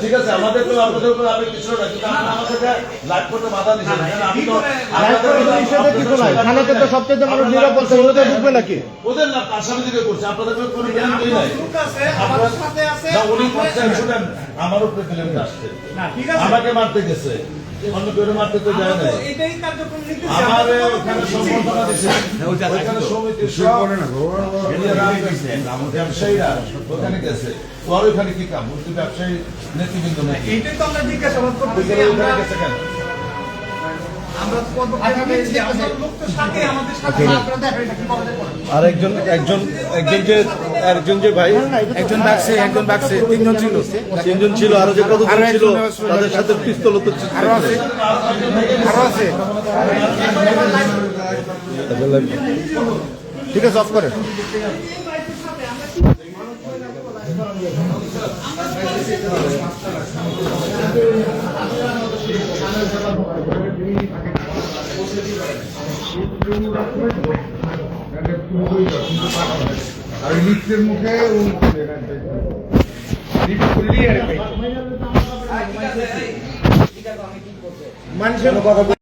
ঠিক আছে আমাদের তো আপনাদের উপর আমি কিছু না কিন্তু আমাদেরকে লাইভ করতে বাধা দিচ্ছেন আমি তো আপনাদের উপর- হিসেবে কিছু নাই থানাতে তো সবচেয়ে মানুষ নিরাপদ ওদের ঢুকবে নাকি? ওদের না আসামি দিকে করছে আপনাদের কোনো ব্লেম নাই। লোক আছে আমাদের সাথে আছে না উনি করছেন শুনেন আমার উপরে আসছে। না ঠিক আছে। আমাকে মারতে গেছে। অন্য কেউ মারতে তো যায় না তো এটাই কার্যক্রম নিতেছি আমার ওখানে সম্বর্ধনা দিচ্ছে ওখানে সমিতির সব ব্যবসায়ীরা ওখানে গেছে। ওর ওখানে কি কাম? উনি ব্যবসায়ী নেতৃবৃন্দ নাকি? এইটাই তো আমরা জিজ্ঞাসাবাদ করতেছি ওখানে গেছে কেন? আমরা তো পদক্ষেপ নিয়েছি আমাদের লোক তো সাথে আমাদের সাথে আপনারা দেখেন এটা কীভাবে করেন আর একজন একজন একজন যে একজন যে ভাই একজন বাক্সে একজন বাক্সে তিনজন ছিল। তিনজন ছিল আরও যে আরও ছিল তাদের সাথে পিস্তল তো। আরও আছে। আরও আছে। ঠিক আছে অফ করেন আর লিফটের মুখে মানুষের কথা